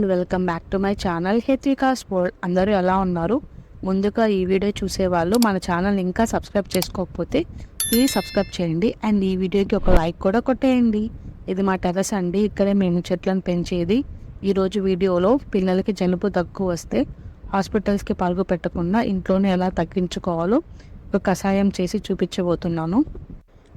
And welcome back to my channel హెత్వికాస్ world అందరూ ఎలా ఉన్నారు? ముందుగా ఈ వీడియో చూసేవాళ్ళు మన ఛానల్ ఇంకా సబ్స్క్రైబ్ చేసుకోకపోతే ప్లీజ్ సబ్స్క్రైబ్ చేయండి. అండ్ ఈ వీడియోకి ఒక లైక్ కూడా కొట్టేయండి. ఇది మా టెరస్ అండి. ఇక్కడే మేము చెట్లను పెంచేది. ఈరోజు వీడియోలో పిల్లలకి జలుబు దగ్గు వస్తే హాస్పిటల్స్కి పరుగు పెట్టకుండా ఇంట్లోనే ఎలా తగ్గించుకోవాలో ఒక కషాయం చేసి చూపించబోతున్నాను.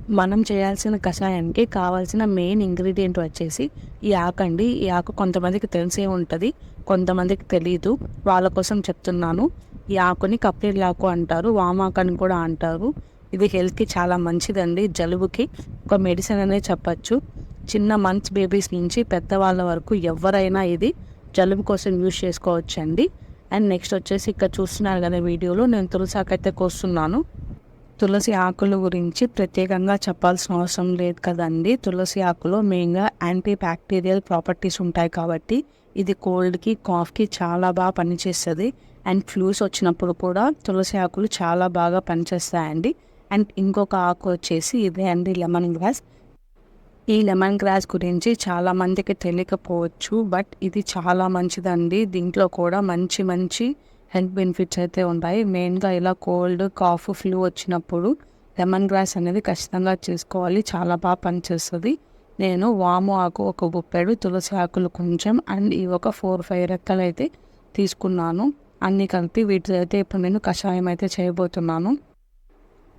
మనం చేయాల్సిన కషాయానికి కావాల్సిన మెయిన్ ఇంగ్రీడియంట్ వచ్చేసి ఈ ఆకు అండి ఈ ఆకు కొంతమందికి తెలిసే ఉంటుంది కొంతమందికి తెలియదు వాళ్ళ కోసం చెప్తున్నాను. ఈ ఆకుని కప్రీల్ ఆకు అంటారు వామాకు అని కూడా అంటారు. ఇది హెల్త్కి చాలా మంచిదండి. జలుబుకి ఒక మెడిసిన్ అనే చెప్పచ్చు. చిన్న మంత్స్ బేబీస్ నుంచి పెద్దవాళ్ళ వరకు ఎవరైనా ఇది జలుబు కోసం యూజ్ చేసుకోవచ్చండి. అండ్ నెక్స్ట్ వచ్చేసి ఇక్కడ చూస్తున్నారు కదా వీడియోలో నేను తులసాకైతే కోస్తున్నాను. తులసి ఆకుల గురించి ప్రత్యేకంగా చెప్పాల్సిన అవసరం లేదు కదండి. తులసి ఆకులో మెయిన్గా యాంటీ బ్యాక్టీరియల్ ప్రాపర్టీస్ ఉంటాయి కాబట్టి ఇది కోల్డ్కి కాఫ్కి చాలా బాగా పనిచేస్తుంది. అండ్ ఫ్లూస్ వచ్చినప్పుడు కూడా తులసి ఆకులు చాలా బాగా పనిచేస్తాయండి. అండ్ ఇంకొక ఆకు వచ్చేసి ఇదే అండి లెమన్ గ్రాస్. ఈ లెమన్ గ్రాస్ గురించి చాలామందికి తెలియకపోవచ్చు బట్ ఇది చాలా మంచిదండి. దీంట్లో కూడా మంచి మంచి హెల్త్ బెనిఫిట్స్ అయితే ఉంటాయి. మెయిన్గా ఇలా కోల్డ్ కాఫ్ ఫ్లూ వచ్చినప్పుడు లెమన్ గ్రాస్ అనేది ఖచ్చితంగా చేసుకోవాలి. చాలా బాగా పనిచేస్తుంది. నేను వాము ఆకు ఒక గుప్పెడు తులసి ఆకులు కొంచెం అండ్ ఈ ఒక ఫోర్ ఫైవ్ రెక్కలు అయితే తీసుకున్నాను. అన్నీ కలిపి వీటితో అయితే ఇప్పుడు నేను కషాయం అయితే చేయబోతున్నాను.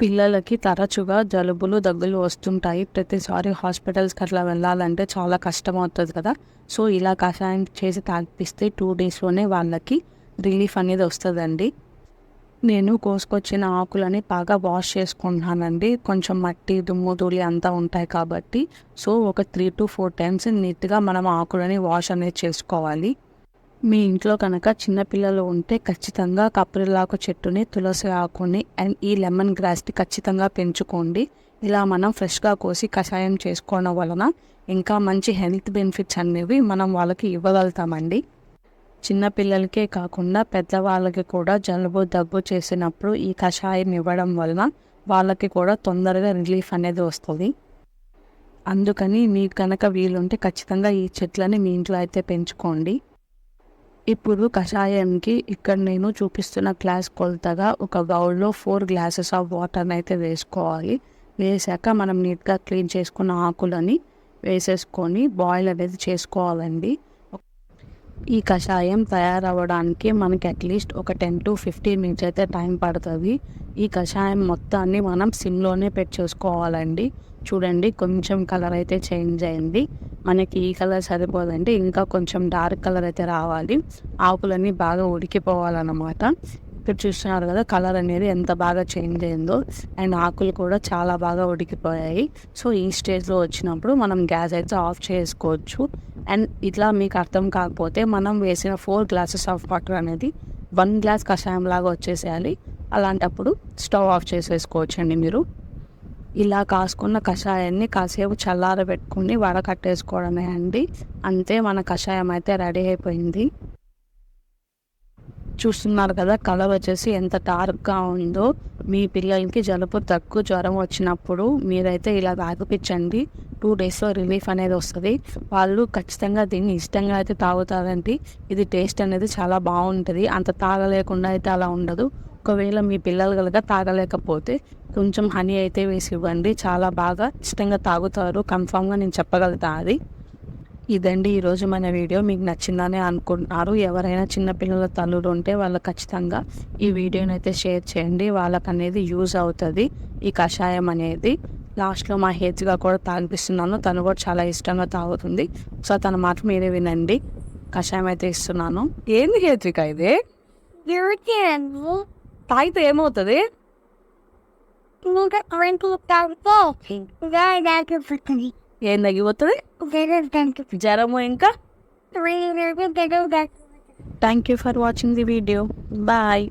పిల్లలకి తరచుగా జలుబులు దగ్గులు వస్తుంటాయి. ప్రతిసారి హాస్పిటల్స్కి అట్లా వెళ్ళాలంటే చాలా కష్టం అవుతుంది కదా. సో ఇలా కషాయం చేసి తాగిపిస్తే టూ డేస్లోనే వాళ్ళకి రిలీఫ్ అనేది వస్తుందండి. నేను కోసుకొచ్చిన ఆకులని బాగా వాష్ చేసుకుంటున్నానండి. కొంచెం మట్టి దుమ్ము ధూళి అంతా ఉంటాయి కాబట్టి. సో ఒక త్రీ టు ఫోర్ టైమ్స్ నీట్గా మనం ఆకులని వాష్ అనేది చేసుకోవాలి. మీ ఇంట్లో కనుక చిన్నపిల్లలు ఉంటే ఖచ్చితంగా కప్రిలాకు చెట్టుని తులసి ఆకుని అండ్ ఈ లెమన్ గ్రాస్ని ఖచ్చితంగా పెంచుకోండి. ఇలా మనం ఫ్రెష్గా కోసి కషాయం చేసుకోవడం వలన ఇంకా మంచి హెల్త్ బెనిఫిట్స్ అనేవి మనం వాళ్ళకి ఇవ్వగలుగుతామండి. చిన్నపిల్లలకే కాకుండా పెద్దవాళ్ళకి కూడా జలుబు దగ్గు చేసినప్పుడు ఈ కషాయం ఇవ్వడం వలన వాళ్ళకి కూడా తొందరగా రిలీఫ్ అనేది వస్తుంది. అందుకని మీకు కనుక వీలుంటే ఖచ్చితంగా ఈ చెట్లని మీ ఇంట్లో అయితే పెంచుకోండి. ఇప్పుడు కషాయానికి ఇక్కడ నేను చూపిస్తున్న గ్లాస్ కొలతగా ఒక బౌల్లో ఫోర్ గ్లాసెస్ ఆఫ్ వాటర్ని అయితే వేసుకోవాలి. వేసాక మనం నీట్గా క్లీన్ చేసుకున్న ఆకులని వేసేసుకొని బాయిల్ అనేది చేసుకోవాలండి. ఈ కషాయం తయారవ్వడానికి మనకి అట్లీస్ట్ ఒక టెన్ టు ఫిఫ్టీన్ మినిట్స్ అయితే టైం పడుతుంది. ఈ కషాయం మొత్తాన్ని మనం సిమ్లోనే పెట్టి చేసుకోవాలండి చూడండి కొంచెం కలర్ అయితే చేంజ్ అయింది. మనకి ఈ కలర్ సరిపోదండి ఇంకా కొంచెం డార్క్ కలర్ అయితే రావాలి. ఆకులన్నీ బాగా ఉడికిపోవాలన్నమాట. ఇక్కడ చూస్తున్నారు కదా కలర్ అనేది ఎంత బాగా చేంజ్ అయిందో. అండ్ ఆకులు కూడా చాలా బాగా ఉడికిపోయాయి. సో ఈ స్టేజ్లో వచ్చినప్పుడు మనం గ్యాస్ అయితే ఆఫ్ చేసుకోవచ్చు. అండ్ ఇట్లా మీకు అర్థం కాకపోతే మనం వేసిన ఫోర్ గ్లాసెస్ ఆఫ్ వాటర్ అనేది వన్ గ్లాస్ కషాయం లాగా వచ్చేసేయాలి. అలాంటప్పుడు స్టవ్ ఆఫ్ చేసేసుకోవచ్చు అండి మీరు. ఇలా కాసుకున్న కషాయాన్ని కాసేపు చల్లారబెట్టుకుని వడకట్టేసుకోవడమే అండి. అంతే మన కషాయం అయితే రెడీ అయిపోయింది. చూస్తున్నారు కదా కలర్ వచ్చేసి ఎంత డార్క్గా ఉందో. మీ పిల్లలకి జలుబు తక్కువ జ్వరం వచ్చినప్పుడు మీరైతే ఇలా తాగిపించండి. టూ డేస్లో రిలీఫ్ అనేది వస్తుంది. వాళ్ళు ఖచ్చితంగా దీన్ని ఇష్టంగా అయితే తాగుతారండి. ఇది టేస్ట్ అనేది చాలా బాగుంటుంది. అంత తాగలేకుండా అయితే అలా ఉండదు. ఒకవేళ మీ పిల్లలు కనుక తాగలేకపోతే కొంచెం హనీ అయితే వేసి ఇవ్వండి. చాలా బాగా ఇష్టంగా తాగుతారు. కన్ఫామ్గా నేను చెప్పగలుగుతా అది. ఇదండి ఈరోజు మన వీడియో. మీకు నచ్చిందని అనుకుంటున్నారు. ఎవరైనా చిన్నపిల్లల తల్లులు ఉంటే వాళ్ళకి ఖచ్చితంగా ఈ వీడియోని అయితే షేర్ చేయండి. వాళ్ళకనేది యూజ్ అవుతుంది. ఈ కషాయం అనేది లాస్ట్లో మా హేజ్గా కూడా తాగిపిస్తున్నాను. తను కూడా చాలా ఇష్టంగా తాగుతుంది. సో తన మాట మీరే వినండి. కషాయం అయితే ఇస్తున్నాను. ఏంది హేత్విక ఇది? తాగితే ఏమవుతుంది. ఏం తగ్గిపోతుంది. జ్వరము ఇంకా. Thank you for watching the video bye